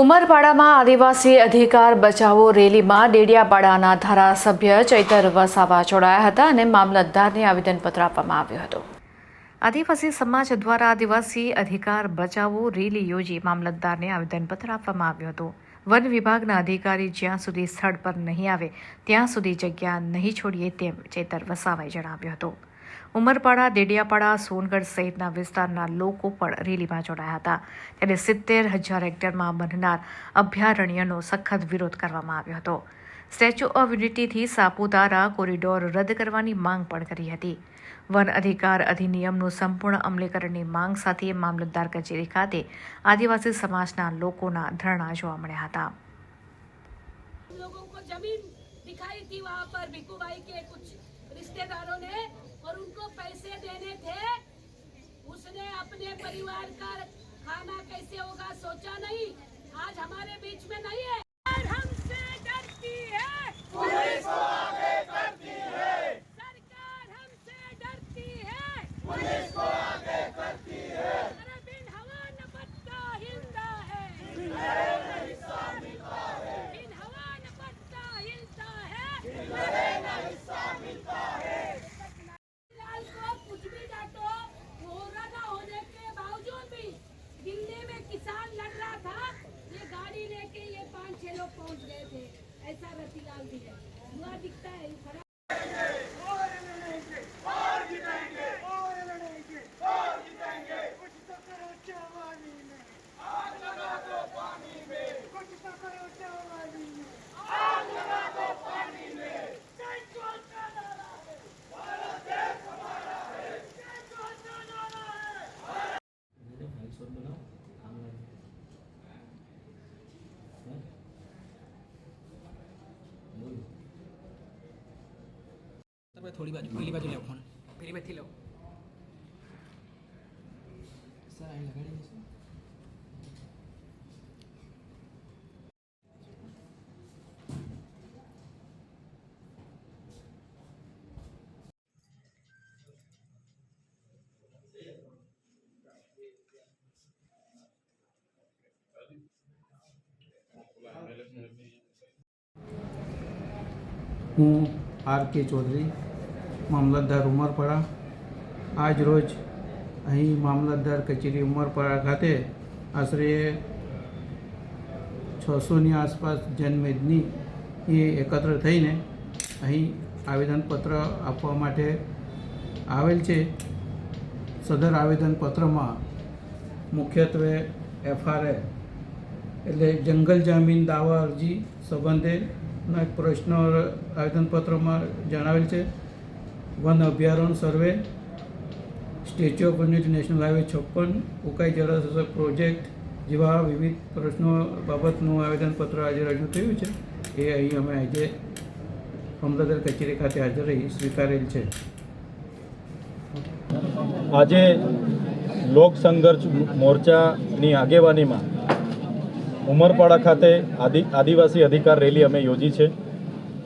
ઉમરપાડામાં આદિવાસી અધિકાર બચાવો રેલીમાં ડેડિયાપાડાના ધારાસભ્ય ચૈતર વસાવા જોડાયા હતા અને મામલતદારને આવેદનપત્ર આપવામાં આવ્યું હતું. આદિવાસી સમાજ દ્વારા આદિવાસી અધિકાર બચાવો રેલી યોજી મામલતદારને આવેદનપત્ર આપવામાં આવ્યું હતું. વન વિભાગના અધિકારી જ્યાં સુધી સ્થળ પર નહીં આવે, ત્યાં સુધી જગ્યા નહીં છોડીએ તેમ ચેતર વસાવાએ જણાવ્યું હતું. ઉમરપાડા ડેડિયાપાડા સોનગઢ સહિતના વિસ્તારના લોકો પણ રેલીમાં જોડાયા હતા ત્યારે સિત્તેર હજાર હેક્ટરમાં બનનાર અભયારણ્યનો સખત વિરોધ કરવામાં આવ્યો હતો સ્ટેચ્યુ ઓફ યુનિટીથી સાપુતારા કોરિડોર રદ કરવાની માંગ પણ કરી હતી વન અધિકાર અધિનિયમનું સંપૂર્ણ અમલીકરણની માંગ સાથે મામલતદાર કચેરી ખાતે આદિવાસી સમાજના લોકોના ધરણા જોવા મળ્યા હતા हम लोगों को जमीन दिखाई थी वहाँ पर भिक्कूबाई के कुछ रिश्तेदारों ने और उनको पैसे देने थे उसने अपने परिवार का खाना कैसे होगा सोचा नहीं आज हमारे बीच में नहीं है તમે થોડી બાજુ પેલી બાજુ લેવો ફોન પેલી બાજુથી લો સર અહીં લગાડી હું આર કે ચૌધરી, મામલતદાર ઉમરપાડા. આજ રોજ અહીં મામલતદાર કચેરી ઉમરપાડા ખાતે આશરે છસોની આસપાસ જનમેદની એ એકત્ર થઈને અહીં આવેદનપત્ર આપવા માટે આવેલ છે. સદર આવેદનપત્રમાં મુખ્યત્વે એફઆરએ એટલે જંગલ જામીન દાવા અરજી સંબંધેના એક પ્રશ્ન આવેદનપત્રમાં જણાવેલ છે. વન અભયારણ્ય survey, statue of unity national highway છપ્પન, ઉકાઈ જળાશય પ્રોજેક્ટ જેવા વિવિધ પ્રશ્નો બાબતનું આવેદનપત્ર આજે રજૂ થયું છે. એ અહીં અમે આજે અમદાવાદ કચેરી ખાતે હાજર રહી સ્વીકારેલ છે. આજે લોક સંઘર્ષ મોરચાની આગેવાનીમાં ઉમરપાડા ખાતે આદિ, આદિવાસી અધિકાર રેલી અમે યોજી છે.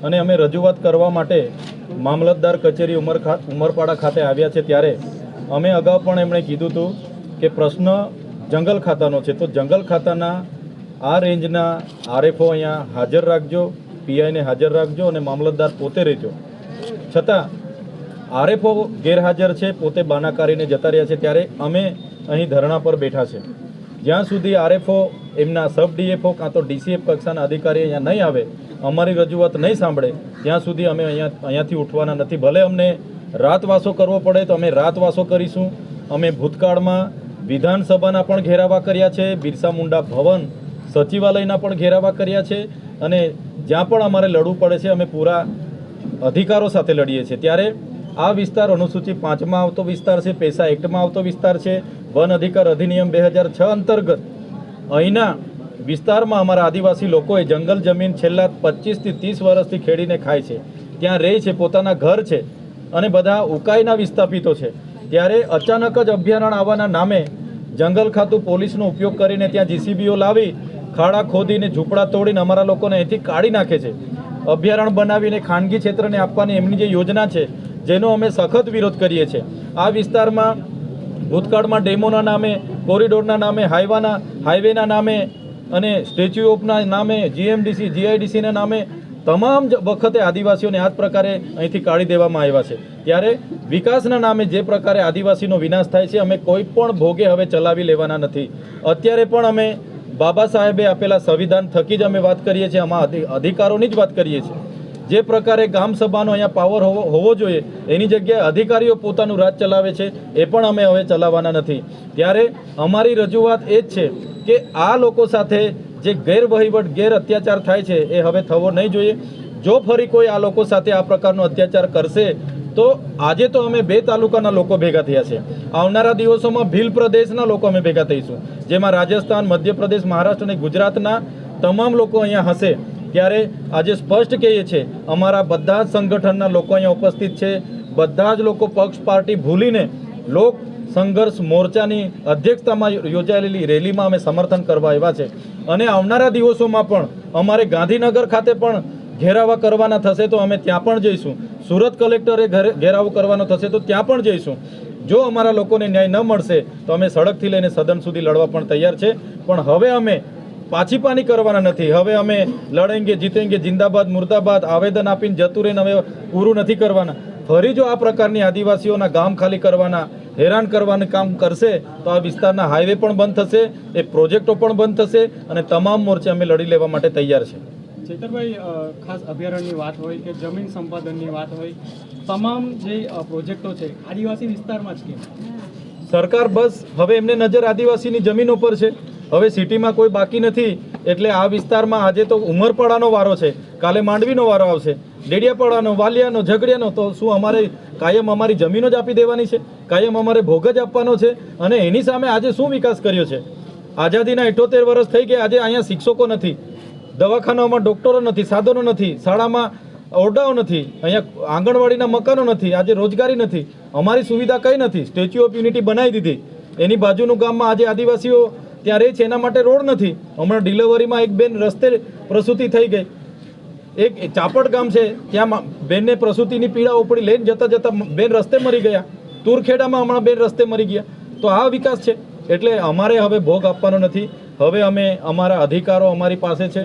અને અમે રજૂઆત કરવા માટે મામલતદાર કચેરી ઉમર ઉમરપાડા ખાતે આવ્યા છે ત્યારે અમે અગાઉ પણ એમણે કીધું હતું કે પ્રશ્ન જંગલ ખાતાનો છે. તો જંગલ ખાતાના આ રેન્જના આરએફઓ અહીંયા હાજર રાખજો, પીઆઈને હાજર રાખજો અને મામલતદાર પોતે રહેજો. છતાં આરએફઓ ગેરહાજર છે, પોતે બાનાકારીને જતા રહ્યા છે ત્યારે અમે અહીં ધરણા પર બેઠા છે. જ્યાં સુધી આરએફઓ એમના સબ ડીએફઓ કાં તો ડીસીએફ કક્ષાના અધિકારી અહીંયા નહીં આવે, અમારી રજૂઆત નહીં સાંભળે, ત્યાં સુધી અમે અહીંયા, અહીંયાથી ઉઠવાના નથી. ભલે અમને રાતવાસો કરવો પડે તો અમે રાતવાસો કરીશું. અમે ભૂતકાળમાં વિધાનસભાના પણ ઘેરાવા કર્યા છે, બિરસા મુંડા ભવન સચિવાલયના પણ ઘેરાવા કર્યા છે, અને જ્યાં પણ અમારે લડવું પડે છે, અમે પૂરા અધિકારો સાથે લડીએ છીએ. ત્યારે આ વિસ્તાર અનુસૂચિ પાંચમાં આવતો વિસ્તાર છે, પૈસા એક્ટમાં આવતો વિસ્તાર છે. વન અધિકાર અધિનિયમ બે અંતર્ગત અહીંના વિસ્તારમાં અમારા આદિવાસી લોકોએ જંગલ જમીન છેલ્લા પચીસથી ત્રીસ વર્ષથી ખેડીને ખાય છે. ત્યાં રહે છે, પોતાના ઘર છે અને બધા ઉકાઈના વિસ્થાપિતો છે. ત્યારે અચાનક જ અભયારણ્ય આવવાના નામે જંગલ ખાતું પોલીસનો ઉપયોગ કરીને ત્યાં જીસીબીઓ લાવી, ખાડા ખોદીને ઝૂંપડા તોડીને અમારા લોકોને અહીંથી કાઢી નાખે છે. અભયારણ્ય બનાવીને ખાનગી ક્ષેત્રને આપવાની એમની જે યોજના છે, જેનો અમે સખત વિરોધ કરીએ છીએ. આ વિસ્તારમાં ભૂતકાળમાં ડેમોના નામે કોરિડોરના નામે, હાઈવાના, હાઈવેના નામે અને સ્ટેચ્યુ ઓફના નામે, જીએમડીસી, જીઆઈડીસીના નામે તમામ વખતે આદિવાસીઓને આ જ પ્રકારે અહીંથી કાઢી દેવામાં આવ્યા છે. ત્યારે વિકાસના નામે જે પ્રકારે આદિવાસીનો વિનાશ થાય છે, અમે કોઈ પણ ભોગે હવે ચલાવી લેવાના નથી. અત્યારે પણ અમે બાબા સાહેબે આપેલા સંવિધાન થકી જ અમે વાત કરીએ છીએ, આમાં અધિકારોની જ વાત કરીએ છીએ. જે પ્રકારે ગામ સભાનો અહીંયા પાવર હોવો હોવો જોઈએ, એની જગ્યાએ અધિકારીઓ પોતાનું રાજ ચલાવે છે, એ પણ અમે હવે ચલાવવાના નથી. ત્યારે અમારી રજૂઆત એ જ છે કે આ લોકો સાથે જે ગેરવહીવટ, ગેર અત્યાચાર થાય છે, એ હવે થવો નહીં જોઈએ. જો ફરી કોઈ આ લોકો સાથે આ પ્રકારનો અત્યાચાર કરશે, તો આજે તો અમે બે તાલુકાના લોકો ભેગા થયા છે. આવનારા દિવસોમાં ભીલ પ્રદેશના લોકો અમે ભેગા થઈશું, જેમાં રાજસ્થાન, મધ્યપ્રદેશ, મહારાષ્ટ્ર અને ગુજરાતના તમામ લોકો અહીંયા હશે. ત્યારે આજે સ્પષ્ટ કહીએ છીએ, અમારા બધા જ સંગઠનના લોકો અહીંયા ઉપસ્થિત છે. બધા જ લોકો પક્ષ પાર્ટી ભૂલીને લોક સંઘર્ષ મોરચાની અધ્યક્ષતામાં યોજાયેલી રેલીમાં અમે સમર્થન કરવા આવ્યા છે. અને આવનારા દિવસોમાં પણ અમારે ગાંધીનગર ખાતે પણ ઘેરાવા કરવાના થશે તો અમે ત્યાં પણ જઈશું. સુરત કલેક્ટરે ઘરે ઘેરાવો કરવાનો થશે તો ત્યાં પણ જઈશું. જો અમારા લોકોને ન્યાય ન મળશે તો અમે સડકથી લઈને સદન સુધી લડવા પણ તૈયાર છે. પણ હવે અમે પાછી પાની કરવાના નથી. હવે અમે લડેંગે જીતેંગે જિંદાબાદ મુર્દાબાદ આવેદન આપીને જતું રહીને હવે પૂરું નથી કરવાના. ફરી જો આ પ્રકારની આદિવાસીઓના ગામ ખાલી કરવાના હેરાન કરવાનું કામ કરશે તો આ વિસ્તારના હાઈવે પણ બંધ થશે એ પ્રોજેક્ટો પણ બંધ થશે અને તમામ મોરચે અમે લડી લેવા માટે તૈયાર છે. ચેતરભાઈ ખાસ અભયારણ્યની વાત હોય કે જમીન સંપાદનની વાત હોય તમામ જે પ્રોજેક્ટો છે આદિવાસી વિસ્તારમાં જ કેમ? સરકાર બસ હવે એમને નજર આદિવાસીની જમીનો પર છે. હવે સિટીમાં કોઈ બાકી નથી, એટલે આ વિસ્તારમાં આજે તો ઉમરપાડાનો વારો છે, કાલે માંડવીનો વારો આવશે. ડેડિયાપાડાનો, વાલિયાનો, ઝઘડિયાનો, તો શું અમારે કાયમ અમારી જમીનો જ આપી દેવાની છે? કાયમ અમારે ભોગ જ આપવાનો છે? અને એની સામે આજે શું વિકાસ કર્યો છે? આઝાદીના ઇઠોતેર વર્ષ થઈ ગયા, આજે અહીંયા શિક્ષકો નથી, દવાખાનાઓમાં ડૉક્ટરો નથી, સાધનો નથી, શાળામાં ઓરડાઓ નથી, અહીંયા આંગણવાડીના મકાનો નથી, આજે રોજગારી નથી, અમારી સુવિધા કંઈ નથી. સ્ટેચ્યુ ઓફ યુનિટી બનાવી દીધી. એની બાજુનું ગામમાં આજે આદિવાસીઓ ત્યાં રહે છે, એના માટે રોડ નથી. હમણાં ડિલિવરીમાં એક બેન રસ્તે પ્રસૂતિ થઈ ગઈ. એક ચાપડ ગામ છે, ત્યાં બેનને પ્રસૂતિની પીડા ઉપડી લઈને જતાં જતાં બેન રસ્તે મરી ગયા. તુરખેડામાં હમણાં બેન રસ્તે મરી ગયા. તો આ વિકાસ છે. એટલે અમારે હવે ભોગ આપવાનો નથી. હવે અમે અમારા અધિકારો અમારી પાસે છે.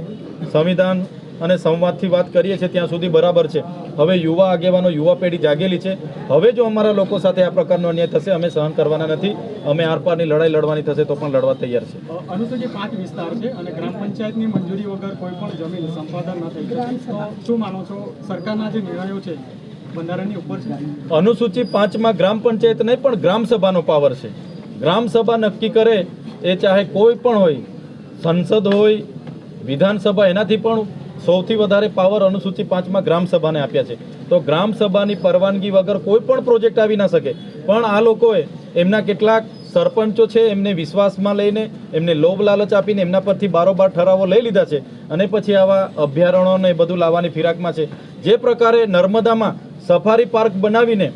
સંવિધાન અને સંવાદથી વાત કરીએ છીએ ત્યાં સુધી બરાબર છે. હવે યુવા આગેવાનો યુવા પેઢી જાગેલી છે. હવે જો અમારા લોકો સાથે આ પ્રકારનો અન્યાય થશે અમે સહન કરવાના નથી. અમે આરપારની લડાઈ લડવાની થશે તો પણ લડવા તૈયાર છે. અનુસૂચિત પાંચ વિસ્તાર છે અને ગ્રામ પંચાયતની મંજૂરી વગર કોઈ પણ જમીન સંપાદન ન થઈ શકે. શું માનો છો? સરકારના જે નિર્ણયો છે બંધારણની ઉપર છે? અનુસૂચિ પાંચમાં ગ્રામ પંચાયત નહીં પણ ગ્રામ સભાનો પાવર છે. ગ્રામ સભા નક્કી કરે એ ચાહે કોઈ પણ હોય સંસદ હોય વિધાનસભા એનાથી પણ સૌથી વધારે પાવર અનુસૂચિ પાંચમાં ગ્રામ સભાને આપ્યા છે. તો ગ્રામસભાની પરવાનગી વગર કોઈ પણ પ્રોજેક્ટ આવી ના શકે. પણ આ લોકોએ એમના કેટલાક સરપંચો છે, એમને વિશ્વાસમાં લઈને, એમને લોભ લાલચ આપીને એમના પરથી બારોબાર ઠરાવો લઈ લીધા છે. અને પછી આવા અભયારણ્યોને બધું લાવવાની ફિરાકમાં છે. જે પ્રકારે નર્મદામાં સફારી પાર્ક બનાવીને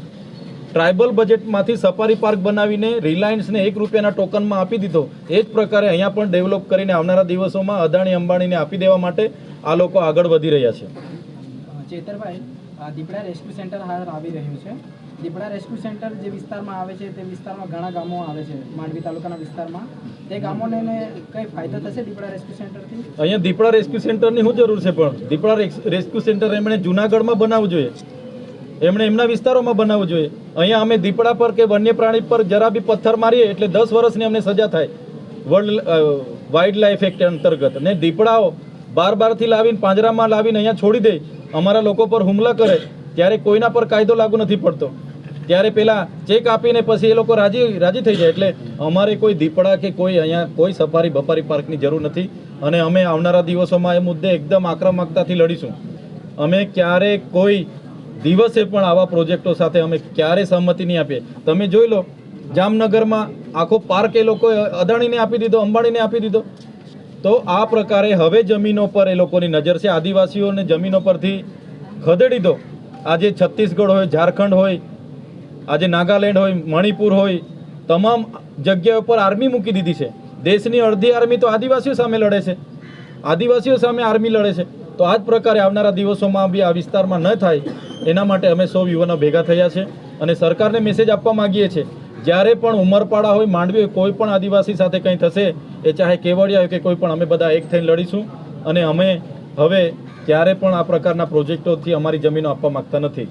ટ્રાઇબલ બજેટમાંથી સફારી પાર્ક બનાવીને રિલાયન્સને એક રૂપિયાના ટોકનમાં આપી દીધો. એ જ પ્રકારે અહીંયા પણ ડેવલપ કરીને આવનારા દિવસોમાં અદાણી અંબાણીને આપી દેવા માટે આ લોકો આગળ વધી રહ્યા છે. ચેતરભાઈ દીપડા રેસ્ક્યુ સેન્ટર હાલ આવી રહ્યું છે. દીપડા રેસ્ક્યુ સેન્ટર જે વિસ્તારમાં આવે છે તે વિસ્તારમાં ઘણા ગામો આવે છે માંડવી તાલુકાના વિસ્તારમાં. તે ગામોને કઈ ફાયદો થશે દીપડા રેસ્ક્યુ સેન્ટરથી? અહીંયા દીપડા રેસ્ક્યુ સેન્ટરની શું જરૂર છે પણ? દીપડા રેસ- રેસ્ક્યુ સેન્ટર એમણે જુનાગઢમાં બનાવવું જોઈએ. એમણે એમના વિસ્તારોમાં બનાવવું જોઈએ. અહીંયા અમે દીપડા પર કે વન્ય પ્રાણી પર જરા બી પથ્થર મારીએ એટલે દસ વર્ષની અમને સજા થાય. વર્લ્ડ વાઇલ્ડ લાઈફ એક્ટ અંતર્ગત. ને દીપડાઓ બાર બારથી લાવીને પાંજરામાં લાવીને અહીંયા છોડી દે. અમારા લોકો પર હુમલા કરે. ત્યારે કોઈના પર કાયદો લાગુ નથી પડતો. ત્યારે પેલા ચેક આપીને પછી એ લોકો રાજી રાજી થઈ જાય. એટલે અમારે કોઈ દીપડા કે કોઈ અહીંયા કોઈ સફારી બફારી પાર્કની જરૂર નથી. અને અમે આવનારા દિવસોમાં એ મુદ્દે એકદમ આક્રમકતાથી લડીશું. અમે ક્યારે કોઈ દિવસે પણ આવા પ્રોજેક્ટો સાથે અમે ક્યારે સહમતિ નહીં આપીએ. તમે જોઈ લો, જામનગરમાં આખો પાર્ક એ લોકોએ અદાણીને આપી દીધો, અંબાણીને આપી દીધો. તો આ પ્રકારે હવે જમીનો પર એ લોકોની નજર છે. આદિવાસીઓને જમીનો પરથી ખદેડી દો. આજે છત્તીસગઢ હોય, ઝારખંડ હોય, આજે નાગાલેન્ડ હોય, મણિપુર હોય, તમામ જગ્યા ઉપર આર્મી મૂકી દીધી છે. દેશની અડધી આર્મી તો આદિવાસીઓ સામે લડે છે. આદિવાસીઓ સામે આર્મી લડે છે. તો આ જ પ્રકારે આવનારા દિવસોમાં બી આ વિસ્તારમાં ન થાય, એના માટે અમે સૌ યુવાનો ભેગા થયા છે અને સરકારને મેસેજ આપવા માગીએ છીએ. જ્યારે પણ ઉમરપાડા હોય, માંડવી હોય, કોઈ પણ આદિવાસી સાથે કંઈ થશે, એ ચાહે કેવડિયા હોય કે કોઈ પણ, અમે બધા એક થઈને લડીશું. અને અમે હવે ક્યારે પણ આ પ્રકારના પ્રોજેક્ટોથી અમારી જમીનો આપવા માંગતા નથી.